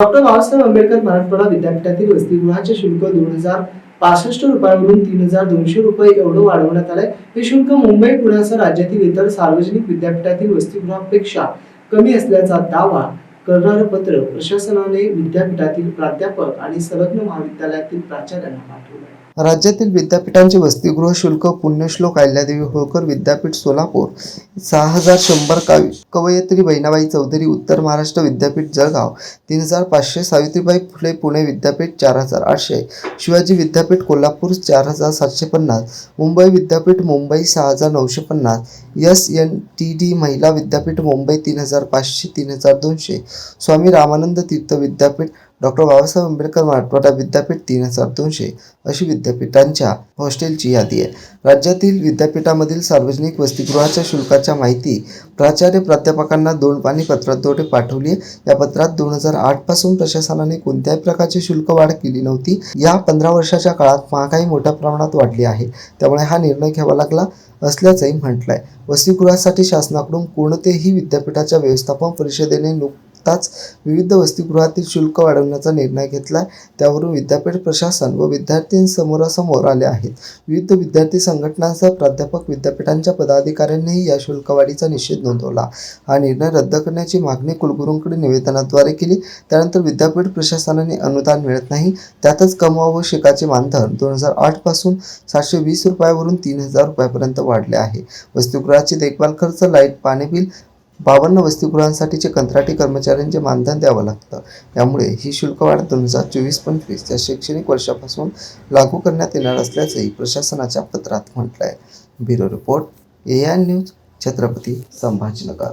Doctor Babasaheb Ambedkar Marathwada विद्यापीठातील वसतिगृहाचे शुल्क दोन हजार पासष्ट रुपयावरून तीन हजार दोनशे रुपये एवढं वाढवण्यात आलंय. हे शुल्क मुंबई पुण्यासह राज्यातील इतर सार्वजनिक विद्यापीठातील वसतिगृहापेक्षा कमी असल्याचा दावा करणारं पत्र प्रशासनाने विद्यापीठातील प्राध्यापक आणि संलग्न महाविद्यालयातील प्राचार्यांना पाठवलं राज्यातील विद्यापीठांचे वसतिगृह शुल्क पुण्यश्लोक अहिल्यादेवी होळकर विद्यापीठ सोलापूर सहा हजार शंभर कावी. कवयित्री बहिणाबाई चौधरी उत्तर महाराष्ट्र विद्यापीठ जळगाव. तीन हजार पाचशे सावित्रीबाई फुले पुणे विद्यापीठ चार हजार आठशे. शिवाजी विद्यापीठ कोल्हापूर चार हजार सातशे पन्नास. मुंबई विद्यापीठ मुंबई सहा हजार नऊशे पन्नास. एस एन टी डी महिला विद्यापीठ मुंबई तीन हजार पाचशे तीन हजार दोनशे. स्वामी रामानंद तीर्थ विद्यापीठ डॉक्टर बाबासाहेब आंबेडकर मराठवाडा विद्यापीठ तीन हजार दोनशे अशी विद्यापीठांच्या हॉस्टेलची यादी आहे. राज्यातील विद्यापीठामधील सार्वजनिक वसतिगृहाच्या शुल्काच्या माहिती प्राचार्य प्राध्यापकांना दोन पाणी पत्राद्वारे पाठवली या पत्रात दोन हजार आठपासून प्रशासनाने कोणत्याही प्रकारची शुल्क वाढ केली नव्हती. या पंधरा वर्षाच्या काळात महागाई मोठ्या प्रमाणात वाढली आहे. त्यामुळे हा निर्णय घ्यावा लागला असल्याचंही म्हटलंय. वसतिगृहासाठी शासनाकडून कोणतेही विद्यापीठाच्या व्यवस्थापन परिषदेने नुक नुकताच विविध वसतिगृहातील शुल्क वाढवण्याचा निर्णय घेतला त्यावरून विद्यापीठ प्रशासन व विद्यार्थी समोरासमोर आले आहेत. विविध विद्यार्थी संघटनांसह प्राध्यापक विद्यापीठांच्या पदाधिकाऱ्यांनीही या शुल्कवाढीचा निषेध नोंदवला. हा निर्णय रद्द करण्याची मागणी कुलगुरूंकडे निवेदनाद्वारे केली. त्यानंतर विद्यापीठ प्रशासनाने अनुदान मिळत नाही. त्यातच कमवा व शिकाचे मानधन दोन हजार आठपासून सातशे वीस रुपयावरून तीन हजार रुपयापर्यंत वाढले आहे. वसतिगृहाची देखभाल खर्च लाइट पाणी बिल बावन्न वसतिगृहांसाठीचे कंत्राटी कर्मचाऱ्यांचे मानधन द्यावं लागतं. त्यामुळे ही शुल्कवाढ दोन हजार चोवीस पंचवीस या शैक्षणिक वर्षापासून लागू करण्यात येणार असल्याचंही प्रशासनाच्या पत्रात म्हटलं आहे bureau report A I news Chhatrapati Sambhajinagar.